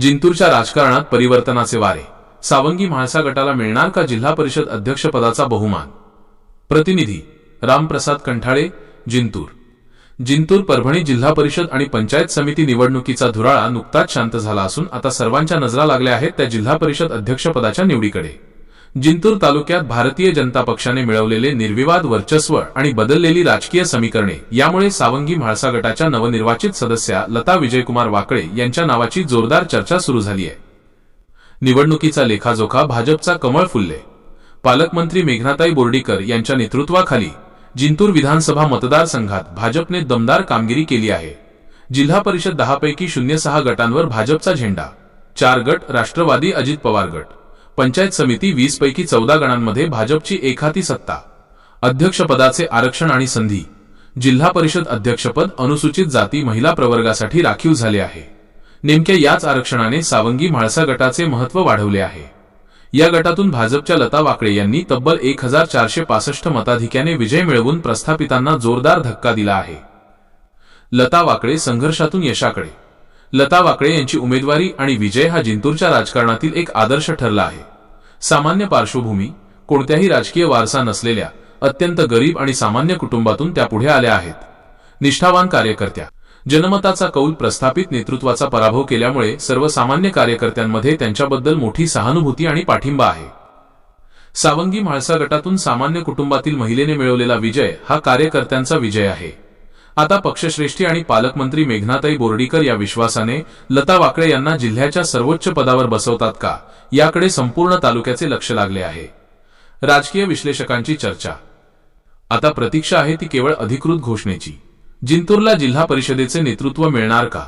जिंतूरच्या राजकारणात परिवर्तनाचे वारे. सावंगी म्हाळसा गटाला मिळणार का जिल्हा परिषद अध्यक्षपदाचा बहुमान? प्रतिनिधी रामप्रसाद कंठाळे जिंतूर. जिंतूर परभणी जिल्हा परिषद आणि पंचायत समिती निवडणुकीचा धुराळा नुकताच शांत झाला असून आता सर्वांच्या नजरा लागल्या आहेत त्या जिल्हा परिषद अध्यक्षपदाच्या निवडीकडे. जिंतूर तालुक्यात भारतीय जनता पक्षाने मिळवलेले निर्विवाद वर्चस्व आणि बदललेली राजकीय समीकरणे यामुळे सावंगी म्हाळसा गटाच्या नवनिर्वाचित सदस्या लता विजयकुमार वाकळे यांच्या नावाची जोरदार चर्चा सुरू झाली आहे निवडणुकीचा लेखाजोखा भाजपचा कमळ फुलले. पालकमंत्री मेघनाताई बोर्डीकर यांच्या नेतृत्वाखाली जिंतूर विधानसभा मतदारसंघात भाजपने दमदार कामगिरी केली आहे. जिल्हा परिषद दहापैकी शून्य सहा गटांवर भाजपचा झेंडा चार गट राष्ट्रवादी अजित पवार गट. पंचायत समिती वीस पैकी चौदा गणांमध्ये भाजपची एखादी सत्ता. अध्यक्षपदाचे आरक्षण आणि संधी. जिल्हा परिषद अध्यक्षपद अनुसूचित जाती महिला प्रवर्गासाठी राखीव झाले आहे. नेमक्या याच आरक्षणाने सावंगी म्हाळसा गटाचे महत्त्व वाढवले आहे. या गटातून भाजपच्या लता वाकळे यांनी तब्बल एक हजार चारशे पासष्ट मताधिक्याने विजय मिळवून प्रस्थापितांना जोरदार धक्का दिला आहे. लता वाकळे संघर्षातून यशाकडे. लता वाकळे यांची उमेदवारी आणि विजय हा जिंतूरच्या राजकारणातील एक आदर्श ठरला आहे. सामान्य पार्श्वभूमी कोणत्याही राजकीय वारसा नसलेल्या अत्यंत गरीब आणि सामान्य कुटुंबातून त्या पुढे आल्या आहेत. निष्ठावान कार्यकर्त्या जनमताचा कौल प्रस्थापित नेतृत्वाचा पराभव केल्यामुळे सर्वसामान्य कार्यकर्त्यांमध्ये त्यांच्याबद्दल मोठी सहानुभूती आणि पाठिंबा आहे. सावंगी म्हाळसा गटातून सामान्य कुटुंबातील महिलेने मिळवलेला विजय हा कार्यकर्त्यांचा विजय आहे. आता पक्षश्रेष्ठी आणि पालकमंत्री मेघनाताई बोर्डीकर या विश्वासाने लता वाकळे यांना जिल्ह्याच्या सर्वोच्च पदावर बसवतात का? याकडे संपूर्ण तालुक्याचे लक्ष लागले आहे. राजकीय विश्लेषकांची चर्चा. आता प्रतीक्षा आहे ती केवळ अधिकृत घोषणेची. जिंतूरला जिल्हा परिषदेचे नेतृत्व मिळणार का?